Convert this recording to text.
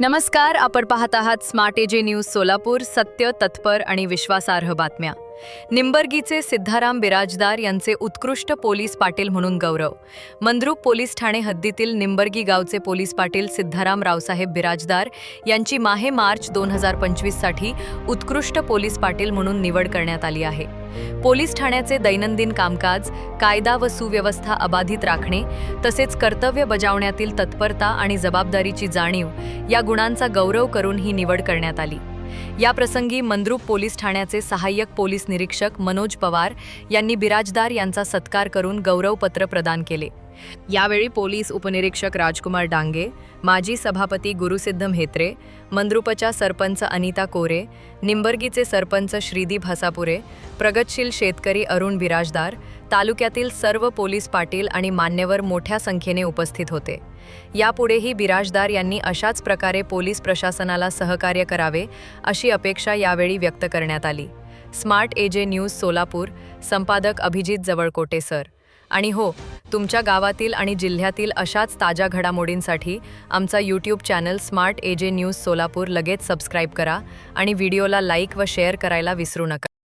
नमस्कार आपण पाहत आहात स्मार्ट एजे न्यूज सोलापूर सत्य तत्पर आणि विश्वासार्ह बातम्या. निंबर्गीचे सिद्धाराम बिराजदार यांचे उत्कृष्ट पोलीस पाटील म्हणून गौरव. मंद्रुप पोलीस ठाणे हद्दीतील निंबर्गी गावचे पोलीस पाटील सिद्धाराम रावसाहेब बिराजदार यांची माहे मार्च दोन हजार पंचवीससाठी उत्कृष्ट पोलीस पाटील म्हणून निवड करण्यात आली आहे. पोलीस ठाण्याचे दैनंदिन कामकाज कायदा व सुव्यवस्था अबाधित राखणे तसेच कर्तव्य बजावण्यातील तत्परता आणि जबाबदारीची जाणीव या गुणांचा गौरव करून ही निवड करण्यात आली. या प्रसंगी मंद्रुप पोलीस ठाण्याचे सहाय्यक पोलीस निरीक्षक मनोज पवार यांनी बिराजदार यांचा सत्कार करून गौरवपत्र प्रदान केले. यावेळी पोलीस उपनिरीक्षक राजकुमार डांगे माजी सभापती गुरुसिद्ध म्हेत्रे मंद्रुपच्या सरपंच अनिता कोरे निंबर्गीचे सरपंच श्रीदीप हसापुरे प्रगतशील शेतकरी अरुण बिराजदार तालुक्यातील सर्व पोलीस पाटील आणि मान्यवर मोठ्या संख्येने उपस्थित होते. यापुढेही बिराजदार यांनी अशाच प्रकारे पोलीस प्रशासनाला सहकार्य करावे अशी अपेक्षा यावेळी व्यक्त करण्यात आली. स्मार्ट एजे न्यूज सोलापूर संपादक अभिजित जवळकोटे सर. आणि हो तुमच्या गावातील आणि जिल्ह्यातील अशाच ताज्या घडामोडींसाठी आमचा YouTube channel smart AJ news Solapur लगेच सबस्क्राईब करा आणि व्हिडिओला लाईक व शेअर करायला विसरू नका.